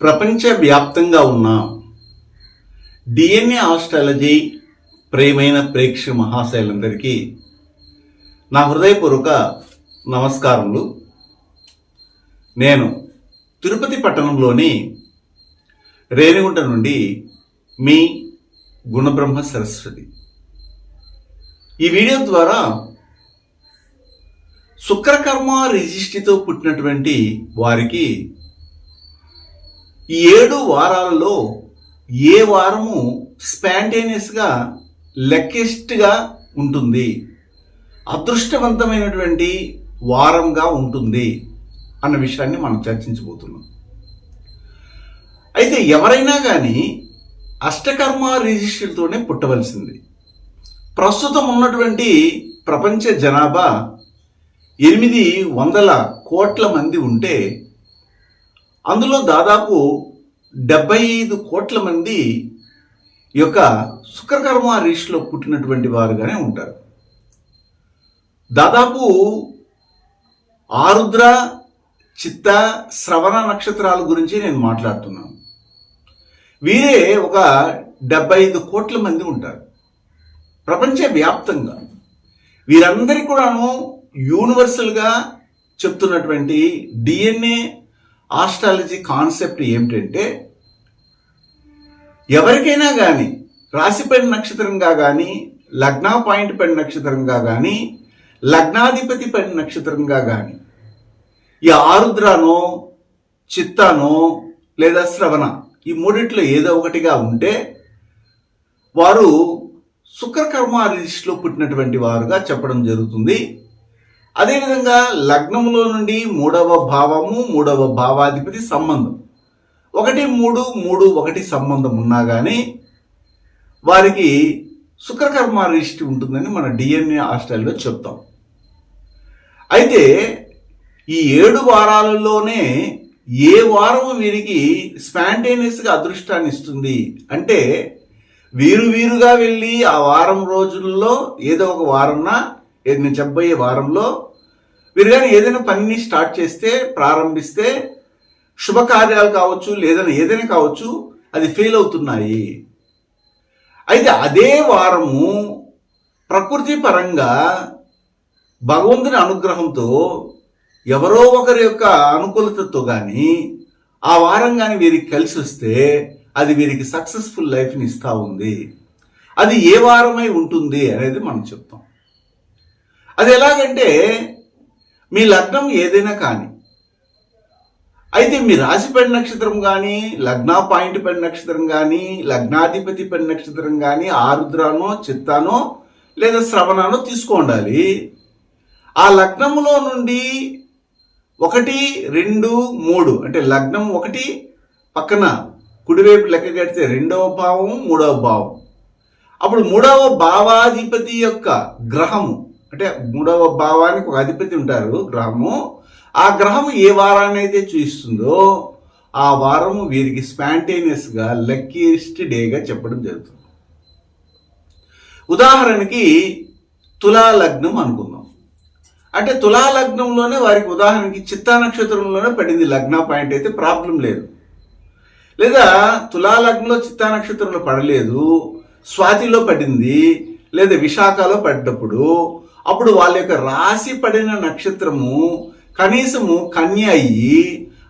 ప్రపంచవ్యాప్తంగా ఉన్న DNA astrology ప్రేమైన ప్రేక్ష మహాశైలందరికీ నా హృదయపూర్వక నమస్కారములు. నేను తిరుపతి పట్టణంలోని రేణిగుంట నుండి మీ గుణబ్రహ్మ సరస్వతి. ఈ వీడియో ద్వారా శుక్రకర్మ రిజిస్ట్రీతో పుట్టినటువంటి వారికి ఈ ఏడు వారాలలో ఏ వారము స్పాంటేనియస్గా లెక్కెస్ట్గా ఉంటుంది? అదృష్టవంతమైనటువంటి వారంగా ఉంటుంది అన్న విషయాన్ని మనం చర్చించబోతున్నాం. అయితే ఎవరైనా కానీ అష్టకర్మ రిజిస్టర్తోనే పుట్టవలసింది. ప్రస్తుతం ఉన్నటువంటి ప్రపంచ జనాభా ఎనిమిది వందల కోట్ల మంది ఉంటే అందులో దాదాపు డెబ్బై ఐదు కోట్ల మంది ఈ యొక్క శుక్రకర్మ రీష్లో పుట్టినటువంటి వారుగానే ఉంటారు. దాదాపు ఆరుద్ర చిత్త శ్రవణ నక్షత్రాల గురించి నేను మాట్లాడుతున్నాను. వీరే ఒక డెబ్బై ఐదు కోట్ల మంది ఉంటారు. ప్రపంచ వ్యాప్తంగా వీరందరికీ కూడాను యూనివర్సల్గా చెప్తున్నటువంటి డిఎన్ఏ ఆస్ట్రాలజీ కాన్సెప్ట్ ఏమిటంటే ఎవరికైనా కానీ రాశిపడి నక్షత్రంగా కానీ లగ్న పాయింట్ పడి నక్షత్రంగా కానీ లగ్నాధిపతి పడి నక్షత్రంగా కానీ ఈ ఆరుద్రనో చిత్తానో లేదా శ్రవణ ఈ మూడిట్లో ఏదో ఒకటిగా ఉంటే వారు శుక్రకర్మ రిజిస్ట్లో పుట్టినటువంటి వారుగా చెప్పడం జరుగుతుంది. అదేవిధంగా లగ్నములో నుండి మూడవ భావము మూడవ భావాధిపతి సంబంధం. ఒకటి మూడు మూడు ఒకటి సంబంధం ఉన్నా కానీ వారికి శుక్రకర్మ రిష్టి ఉంటుందని మన డిఎన్ఏ హాస్టల్లో చెప్తాం. అయితే ఈ ఏడు వారాలలోనే ఏ వారం వీరికి స్పాంటేనియస్గా అదృష్టాన్ని ఇస్తుంది అంటే వీరు వీరుగా వెళ్ళి ఆ వారం రోజుల్లో ఏదో ఒక వారంన ఏది నేను చెప్పబోయే వారంలో వీరు కానీ ఏదైనా పనిని స్టార్ట్ చేస్తే ప్రారంభిస్తే శుభకార్యాలు కావచ్చు లేదని ఏదైనా కావచ్చు అది ఫెయిల్ అవుతున్నాయి. అయితే అదే వారము ప్రకృతి పరంగా భగవంతుని అనుగ్రహంతో ఎవరో ఒకరి యొక్క అనుకూలతతో కానీ ఆ వారం కానీ వీరికి కలిసి వస్తే అది వీరికి సక్సెస్ఫుల్ లైఫ్ని ఇస్తూ ఉంది. అది ఏ వారమై ఉంటుంది అనేది మనం చెప్తాం. అది ఎలాగంటే మీ లగ్నం ఏదైనా కానీ. అయితే మీ రాశి పెన్ నక్షత్రం కానీ లగ్న పాయింట్ పెన్ నక్షత్రం కానీ లగ్నాధిపతి పెన్ నక్షత్రం కానీ ఆరుద్రానో చిత్తానో లేదా శ్రవణానో తీసుకోండాలి. ఆ లగ్నములో నుండి ఒకటి రెండు మూడు అంటే లగ్నం ఒకటి పక్కన కుడివైపు లెక్క కడితే రెండవ భావం మూడవ భావం. అప్పుడు మూడవ భావాధిపతి యొక్క గ్రహము అంటే మూడవ భావానికి ఒక అధిపతి ఉంటారు గ్రహము. ఆ గ్రహం ఏ వారాన్ని అయితే చూపిస్తుందో ఆ వారము వీరికి స్పాంటేనియస్గా లక్కీస్ట్ డేగా చెప్పడం జరుగుతుంది. ఉదాహరణకి తులా లగ్నం అనుకుందాం. అంటే తులా లగ్నంలోనే వారికి ఉదాహరణకి చిత్తా నక్షత్రంలోనే పడింది లగ్న పాయింట్ అయితే ప్రాబ్లం లేదు. లేదా తులా లగ్నంలో చిత్తా నక్షత్రంలో పడలేదు స్వాతిలో పడింది లేదా విశాఖలో పడ్డప్పుడు అప్పుడు వాళ్ళ యొక్క రాశి పడిన నక్షత్రము కనీసము కన్య అయ్యి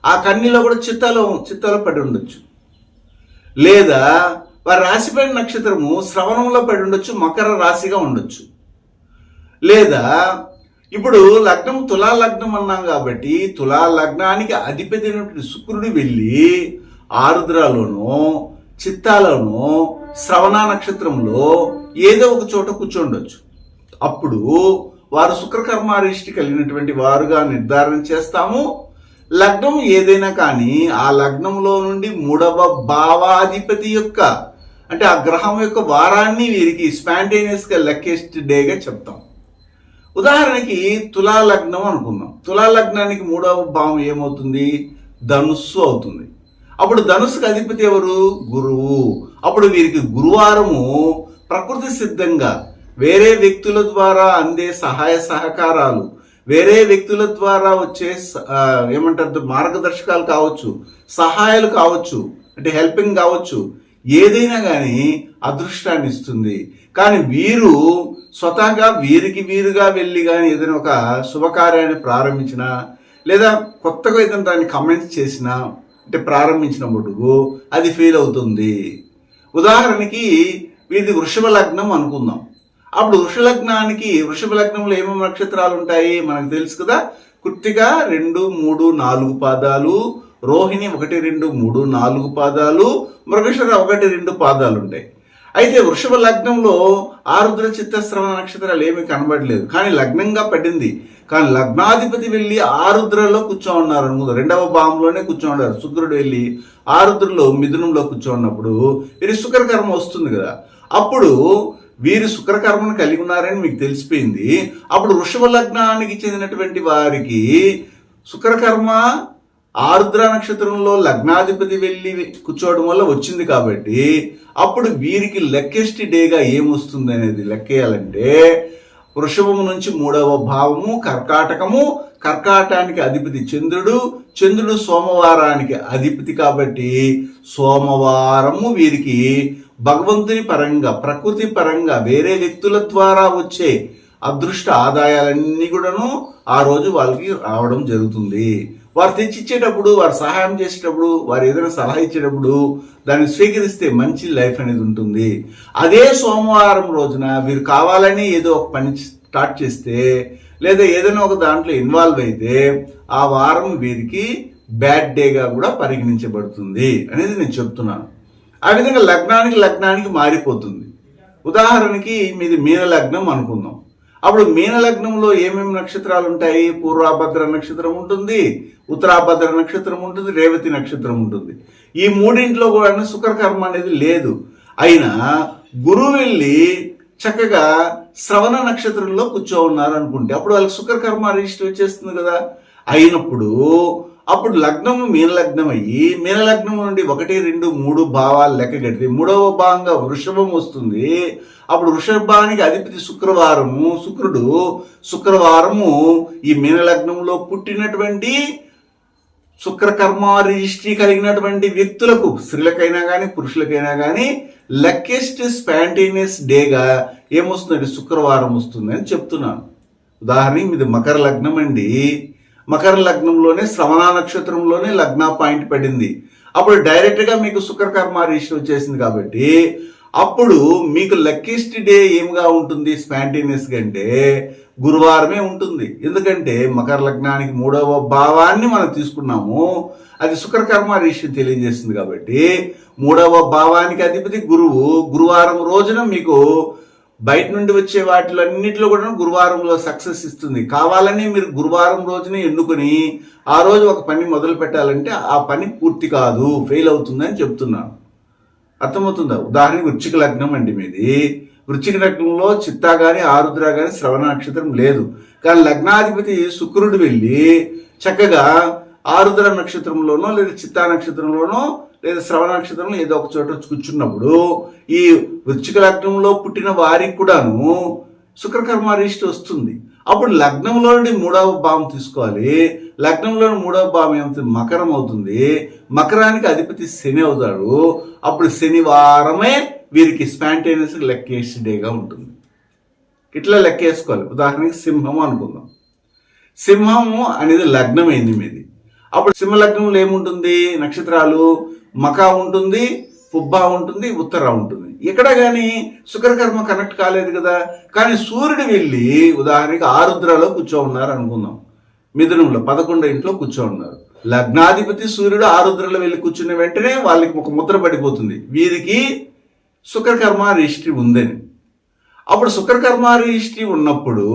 ఆ కన్యలో కూడా చిత్తాలో చిత్తాలో పడి ఉండొచ్చు. లేదా వారి రాశిపైన నక్షత్రము శ్రవణంలో పడి ఉండొచ్చు మకర రాశిగా ఉండొచ్చు. లేదా ఇప్పుడు లగ్నం తులా లగ్నం అన్నాం కాబట్టి తులా లగ్నానికి అధిపతి అయినటువంటి శుక్రుడు వెళ్ళి ఆరుద్రలోనో చిత్తాలోనో శ్రవణ నక్షత్రంలో ఏదో ఒక చోట కూర్చోండొచ్చు అప్పుడు వారు శుక్రకర్మారిష్టి కలిగినటువంటి వారుగా నిర్ధారణ చేస్తాము. లగ్నం ఏదైనా కానీ ఆ లగ్నంలో నుండి మూడవ భావాధిపతి యొక్క అంటే ఆ గ్రహం యొక్క వారాన్ని వీరికి స్పాంటేనియస్గా లక్కెస్ట్ డేగా చెప్తాం. ఉదాహరణకి తులా లగ్నం అనుకుందాం. తులా లగ్నానికి మూడవ భావం ఏమవుతుంది? ధనుస్సు అవుతుంది. అప్పుడు ధనుస్సుకు అధిపతి ఎవరు? గురువు. అప్పుడు వీరికి గురువారము ప్రకృతి సిద్ధంగా వేరే వ్యక్తుల ద్వారా అందే సహాయ సహకారాలు వేరే వ్యక్తుల ద్వారా వచ్చే స- ఏమంటారు మార్గదర్శకాలు కావచ్చు సహాయాలు కావచ్చు అంటే హెల్పింగ్ కావచ్చు ఏదైనా కానీ అదృష్టాన్ని ఇస్తుంది. కానీ వీరు స్వతహాగా వీరికి వీరుగా వెళ్ళి కానీ ఏదైనా ఒక శుభకార్యాన్ని ప్రారంభించిన లేదా కొత్తగా ఏదైనా దాన్ని కమెంట్స్ చేసినా అంటే ప్రారంభించినప్పుడు అది ఫెయిల్ అవుతుంది. ఉదాహరణకి వీరిది వృషభ లగ్నం అనుకుందాం. అప్పుడు వృష లగ్నానికి వృషభ లగ్నంలో ఏమేమి నక్షత్రాలు ఉంటాయి మనకు తెలుసు కదా? కృత్తిక రెండు మూడు నాలుగు పాదాలు రోహిణి ఒకటి రెండు మూడు నాలుగు పాదాలు మృగశర ఒకటి రెండు పాదాలు ఉంటాయి అయితే వృషభ లగ్నంలో ఆరుద్ర చిత్తశ్రవణ నక్షత్రాలు ఏమీ కనబడలేదు. కానీ లగ్నంగా పడింది. కానీ లగ్నాధిపతి వెళ్ళి ఆరుద్రలో కూర్చోన్నారు అనుకుందాం. రెండవ భావంలోనే కూర్చోన్నారు శుక్రుడు వెళ్ళి ఆరుద్రలో మిథునంలో కూర్చోన్నప్పుడు ఇది శుక్రకర్మ వస్తుంది కదా. అప్పుడు వీరు శుక్రకర్మను కలిగి ఉన్నారని మీకు తెలిసిపోయింది. అప్పుడు వృషభ లగ్నానికి చెందినటువంటి వారికి శుక్రకర్మ ఆరుద్ర నక్షత్రంలో లగ్నాధిపతి వెళ్ళి కూర్చోవడం వల్ల వచ్చింది కాబట్టి అప్పుడు వీరికి లెక్కెస్ట్ డేగా ఏమొస్తుంది అనేది లెక్కేయాలంటే వృషభము నుంచి మూడవ భావము కర్కాటకము. కర్కాటానికి అధిపతి చంద్రుడు చంద్రుడు సోమవారానికి అధిపతి కాబట్టి సోమవారము వీరికి భగవంతుని పరంగా ప్రకృతి పరంగా వేరే వ్యక్తుల ద్వారా వచ్చే అదృష్ట ఆదాయాలన్నీ కూడాను ఆ రోజు వాళ్ళకి రావడం జరుగుతుంది. వారు తెచ్చిచ్చేటప్పుడు వారు సహాయం చేసేటప్పుడు వారు ఏదైనా సలహా ఇచ్చేటప్పుడు దాన్ని స్వీకరిస్తే మంచి లైఫ్ అనేది ఉంటుంది. అదే సోమవారం రోజున వీరు కావాలని ఏదో ఒక పని స్టార్ట్ చేస్తే లేదా ఏదైనా ఒక దాంట్లో ఇన్వాల్వ్ అయితే ఆ వారం వీరికి బ్యాడ్ డేగా కూడా పరిగణించబడుతుంది అనేది నేను చెప్తున్నాను. ఆ విధంగా లగ్నానికి లగ్నానికి మారిపోతుంది. ఉదాహరణకి మీది మీన లగ్నం అనుకుందాం. అప్పుడు మీన లగ్నంలో ఏమేమి నక్షత్రాలు ఉంటాయి? పూర్వాభద్ర నక్షత్రం ఉంటుంది ఉత్తరాభద్ర నక్షత్రం ఉంటుంది రేవతి నక్షత్రం ఉంటుంది. ఈ మూడింట్లో కూడా శుక్రకర్మ అనేది లేదు. అయినా గురువు వెళ్ళి చక్కగా శ్రవణ నక్షత్రంలో కూర్చో ఉన్నారు అనుకుంటే అప్పుడు వాళ్ళకి శుక్రకర్మ రిజిస్టర్ వచ్చేస్తుంది కదా. అయినప్పుడు అప్పుడు లగ్నము మీనలగ్నం అయ్యి మీన లగ్నం నుండి ఒకటి రెండు మూడు భావాలు లెక్క కడితే మూడవ భాగంగా వృషభం వస్తుంది. అప్పుడు వృషభానికి అధిపతి శుక్రవారము. శుక్రుడు శుక్రవారము ఈ మీనలగ్నంలో పుట్టినటువంటి శుక్రకర్మ రిజిస్ట్రీ కలిగినటువంటి వ్యక్తులకు స్త్రీలకైనా కానీ పురుషులకైనా కానీ లక్కెస్ట్ స్పాంటేనియస్ డేగా ఏమొస్తుందండి శుక్రవారం వస్తుంది అని చెప్తున్నాను. ఉదాహరణకి మీది మకర లగ్నం అండి మకర లగ్నంలోనే శ్రవణ నక్షత్రంలోనే లగ్న పాయింట్ పడింది. అప్పుడు డైరెక్ట్గా మీకు శుక్రకర్మ రిజిస్టర్ వచ్చేసింది కాబట్టి అప్పుడు మీకు లక్కీస్ట్ డే ఏమిగా ఉంటుంది స్పాంటేనియస్ కంటే గురువారమే ఉంటుంది. ఎందుకంటే మకర లగ్నానికి మూడవ భావాన్ని మనం తీసుకున్నాము. అది శుక్రకర్మ రిషి తెలియజేస్తుంది కాబట్టి మూడవ భావానికి అధిపతి గురువు గురువారం రోజున మీకు బయట నుండి వచ్చే వాటిలన్నిటిలో కూడా గురువారంలో సక్సెస్ ఇస్తుంది. కావాలని మీరు గురువారం రోజునే ఎన్నుకొని ఆ రోజు ఒక పని మొదలు పెట్టాలంటే ఆ పని పూర్తి కాదు ఫెయిల్ అవుతుందని చెప్తున్నాను అర్థమవుతుందా? ఉదాహరణకి వృచ్చిక లగ్నం అండి మీది. వృచ్చిక లగ్నంలో చిత్తా కానీ ఆరుద్ర కానీ శ్రవణ నక్షత్రం లేదు. కానీ లగ్నాధిపతి శుక్రుడు వెళ్ళి చక్కగా ఆరుద్ర నక్షత్రంలోనో లేదా చిత్తా నక్షత్రంలోనో లేదా శ్రవణ నక్షత్రంలో ఏదో ఒక చోట కూర్చున్నప్పుడు ఈ వృచ్చిక లగ్నంలో పుట్టిన వారికి కూడాను శుక్రకర్మ వస్తుంది. అప్పుడు లగ్నంలో నుండి మూడవ భావం తీసుకోవాలి. లగ్నంలో మూడవ భావం ఏమవుతుంది మకరం అవుతుంది. మకరానికి అధిపతి శని అవుతాడు. అప్పుడు శనివారమే వీరికి స్పాంటేనియస్ లెక్కేసి డేగా ఉంటుంది. ఇట్లా లెక్కేసుకోవాలి ఉదాహరణకి సింహం అనుకుందాం. సింహము అనేది లగ్నం అయింది మీది. అప్పుడు సింహ లగ్నంలో ఏముంటుంది? నక్షత్రాలు. మకా ఉంటుంది పుబ్బా ఉంటుంది ఉత్తర ఉంటుంది. ఇక్కడ కానీ శుక్రకర్మ కనెక్ట్ కాలేదు కదా. కానీ సూర్యుడు వెళ్ళి ఉదాహరణకి ఆరుద్రలో కూర్చో ఉన్నారు అనుకుందాం. మిథునంలో పదకొండో ఇంట్లో కూర్చో ఉన్నారు లగ్నాధిపతి సూర్యుడు ఆరుద్రలో వెళ్ళి కూర్చున్న వెంటనే వాళ్ళకి ఒక ముద్ర పడిపోతుంది. వీరికి శుక్రకర్మ రిజిస్ట్రీ ఉందని. అప్పుడు శుక్రకర్మ రిజిస్ట్రీ ఉన్నప్పుడు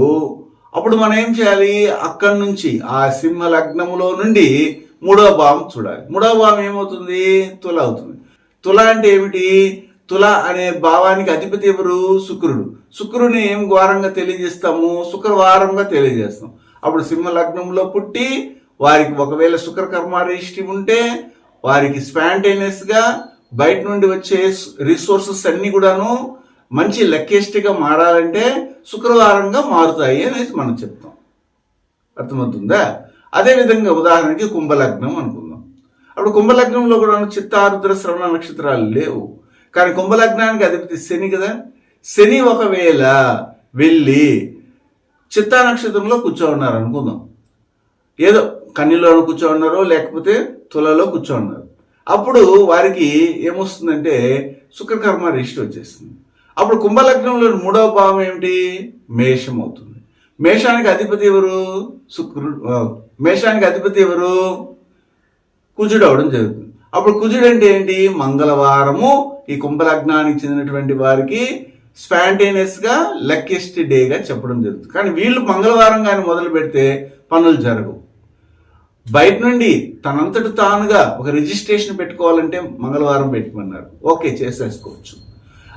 అప్పుడు మనం ఏం చేయాలి? అక్కడి నుంచి ఆ సింహ లగ్నములో నుండి మూడవ భావం చూడాలి. మూడవ భావం ఏమవుతుంది? తుల అవుతుంది. తుల అంటే ఏమిటి? తుల అనే భావానికి అధిపతి ఎవరు? శుక్రుడు. శుక్రుని ఏం ఘోరంగా తెలియజేస్తాము? శుక్రవారంగా తెలియజేస్తాం. అప్పుడు సింహ లగ్నంలో పుట్టి వారికి ఒకవేళ శుక్రకర్మ రిజిస్ట్రీ ఉంటే వారికి స్పాంటేనియస్గా బయట నుండి వచ్చే రిసోర్సెస్ అన్నీ కూడాను మంచి లెక్కెస్ట్గా మారాలంటే శుక్రవారంగా మారుతాయి అనేది మనం చెప్తాం. అర్థమవుతుందా? అదేవిధంగా ఉదాహరణకి కుంభలగ్నం అనుకుందాం. అప్పుడు కుంభలగ్నంలో కూడా చిత్తారుద్ర శ్రవణ నక్షత్రాలు లేవు. కానీ కుంభలగ్నానికి అధిపతి శని కదా. శని ఒకవేళ వెళ్ళి చిత్తా నక్షత్రంలో కూర్చోన్నారు అనుకుందాం. ఏదో కన్నిలో కూర్చోన్నారు లేకపోతే తులలో కూర్చోన్నారు అప్పుడు వారికి ఏమొస్తుందంటే శుక్రకర్మ రిజిస్టర్ వచ్చేస్తుంది. అప్పుడు కుంభలగ్నంలో మూడవ భావం ఏమిటి? మేషం అవుతుంది. మేషానికి అధిపతి ఎవరు? శుక్రుడు. మేషానికి అధిపతి ఎవరు? కుజుడు అవడం జరుగుతుంది. అప్పుడు కుజుడు అంటే ఏంటి? మంగళవారము ఈ కుంభలగ్నానికి చెందినటువంటి వారికి స్పాంటేనియస్గా లక్కెస్ట్ డేగా చెప్పడం జరుగుతుంది. కానీ వీళ్ళు మంగళవారం కానీ మొదలు పెడితే పనులు జరగవు. బయట నుండి తనంతట తానుగా ఒక రిజిస్ట్రేషన్ పెట్టుకోవాలంటే మంగళవారం పెట్టుకున్నారు. ఓకే చేసేసుకోవచ్చు.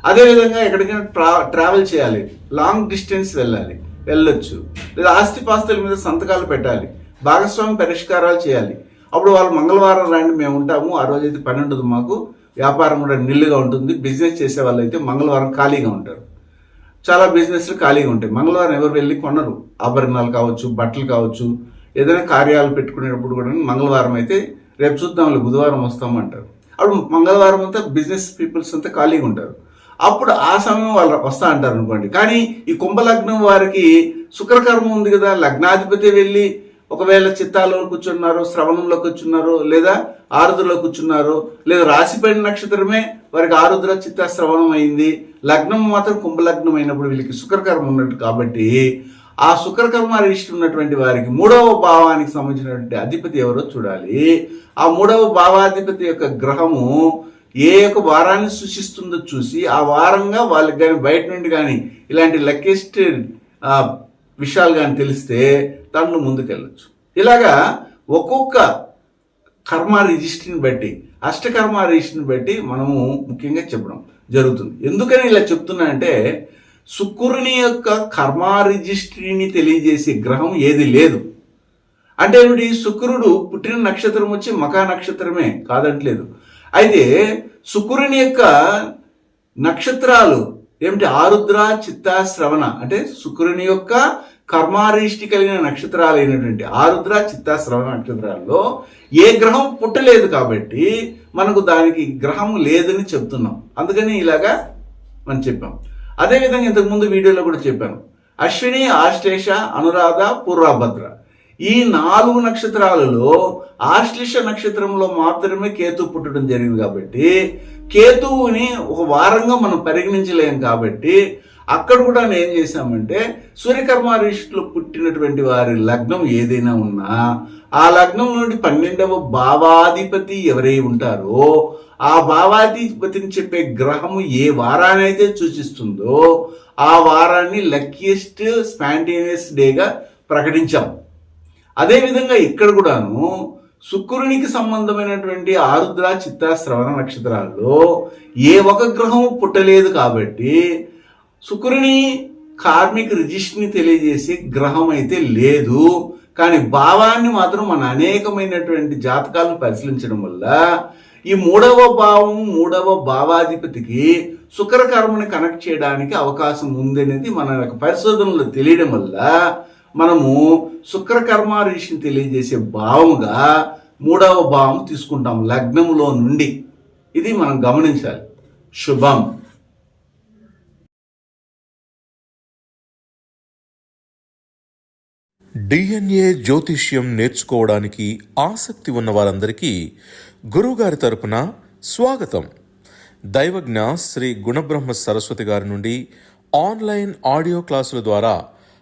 అదేవిధంగా ఎక్కడికైనా ట్రా ట్రావెల్ చేయాలి. లాంగ్ డిస్టెన్స్ వెళ్ళాలి. వెళ్ళొచ్చు. లేదా ఆస్తిపాస్తుల మీద సంతకాలు పెట్టాలి. భాగస్వామి పరిష్కారాలు చేయాలి. అప్పుడు వాళ్ళు మంగళవారం రాండి మేము ఉంటాము. ఆ రోజు అయితే పని ఉండదు మాకు వ్యాపారం కూడా నిల్లుగా ఉంటుంది. బిజినెస్ చేసే వాళ్ళు అయితే మంగళవారం ఖాళీగా ఉంటారు. చాలా బిజినెస్లు ఖాళీగా ఉంటాయి. మంగళవారం ఎవరు వెళ్ళి కొనరు. ఆభరణాలు కావచ్చు బట్టలు కావచ్చు ఏదైనా కార్యాలు పెట్టుకునేటప్పుడు కూడా మంగళవారం అయితే రేపు చూద్దాంలే బుధవారం వస్తామంటారు. అప్పుడు మంగళవారం అంతా బిజినెస్ పీపుల్స్ అంతా ఖాళీగా ఉంటారు. అప్పుడు ఆ సమయం వాళ్ళు వస్తా అంటారు అనుకోండి. కానీ ఈ కుంభలగ్నం వారికి శుక్రకర్మ ఉంది కదా లగ్నాధిపతి వెళ్ళి ఒకవేళ చిత్తాలో కూర్చున్నారు శ్రవణంలో కూర్చున్నారు లేదా ఆరుద్రలో కూర్చున్నారు లేదా రాశిపడిన నక్షత్రమే వారికి ఆరుద్ర చిత్త శ్రవణం అయింది. లగ్నం మాత్రం కుంభలగ్నం అయినప్పుడు వీళ్ళకి శుక్రకర్మ ఉన్నట్టు కాబట్టి ఆ శుక్రకర్మ రిజిస్టర్ ఉన్నటువంటి వారికి మూడవ భావానికి సంబంధించినటువంటి అధిపతి ఎవరో చూడాలి. ఆ మూడవ భావాధిపతి యొక్క గ్రహము ఏ యొక్క వారాన్ని సూచిస్తుందో చూసి ఆ వారంగా వాళ్ళకి కానీ బయట నుండి కానీ ఇలాంటి లెక్కెస్ట్ విషయాలు కానీ తెలిస్తే దాంట్లో ముందుకెళ్ళచ్చు. ఇలాగా ఒక్కొక్క కర్మ రిజిస్ట్రీని బట్టి అష్టకర్మ రిజిస్ట్రీని బట్టి మనము ముఖ్యంగా చెప్పడం జరుగుతుంది. ఎందుకని ఇలా చెప్తున్నా అంటే శుక్రుని యొక్క కర్మ రిజిస్ట్రీని తెలియజేసే గ్రహం ఏది లేదు. అంటే ఏమిటి? శుక్రుడు పుట్టిన నక్షత్రం వచ్చి మకా నక్షత్రమే కాదంటలేదు. అయితే శుక్రుని యొక్క నక్షత్రాలు ఏమిటి? ఆరుద్ర చిత్త శ్రవణ. అంటే శుక్రుని యొక్క కర్మారిష్టి కలిగిన నక్షత్రాలు అయినటువంటి ఆరుద్ర చిత్త శ్రవణ నక్షత్రాల్లో ఏ గ్రహం పుట్టలేదు కాబట్టి మనకు దానికి గ్రహం లేదని చెప్తున్నాం. అందుకని ఇలాగా మనం చెప్పాం. అదేవిధంగా ఇంతకుముందు వీడియోలో కూడా చెప్పాను. అశ్విని ఆశ్లేష అనురాధ పూర్వభద్ర. ఈ నాలుగు నక్షత్రాలలో ఆశ్లేష నక్షత్రంలో మాత్రమే కేతు పుట్టడం జరిగింది కాబట్టి కేతువుని ఒక వారంగా మనం పరిగణించలేం కాబట్టి అక్కడ కూడా నేను ఏం చేశామంటే సూర్యకర్మ పుట్టినటువంటి వారి లగ్నం ఏదైనా ఉన్నా ఆ లగ్నం నుండి పన్నెండవ భావాధిపతి ఎవరై ఉంటారో ఆ భావాధిపతిని చెప్పే గ్రహము ఏ వారానైతే సూచిస్తుందో ఆ వారాన్ని లక్కీయెస్ట్ స్పాంటేనియస్ డేగా ప్రకటించాం. అదేవిధంగా ఇక్కడ కూడాను శుక్రునికి సంబంధమైనటువంటి ఆరుద్ర చిత్త శ్రవణ నక్షత్రాల్లో ఏ ఒక గ్రహం పుట్టలేదు కాబట్టి శుక్రుని కార్మిక రిజిస్ట్ని తెలియజేసే గ్రహం అయితే లేదు. కానీ భావాన్ని మాత్రం మన అనేకమైనటువంటి జాతకాలను పరిశీలించడం వల్ల ఈ మూడవ భావం మూడవ భావాధిపతికి శుక్రకర్మని కనెక్ట్ చేయడానికి అవకాశం ఉందనేది మన యొక్క పరిశోధనలో తెలియడం వల్ల మనము శుక్రకర్మ ఋషిని తెలియజేసే భావముగా మూడవ భావం తీసుకుంటాం లగ్నములో నుండి. ఇది మనం గమనించాలి. శుభం. డిఎన్ఏ జ్యోతిష్యం నేర్చుకోవడానికి ఆసక్తి ఉన్న వారందరికీ గురువుగారి తరపున స్వాగతం. దైవజ్ఞ శ్రీ గుణబ్రహ్మ సరస్వతి గారి నుండి ఆన్లైన్ ఆడియో క్లాసుల ద్వారా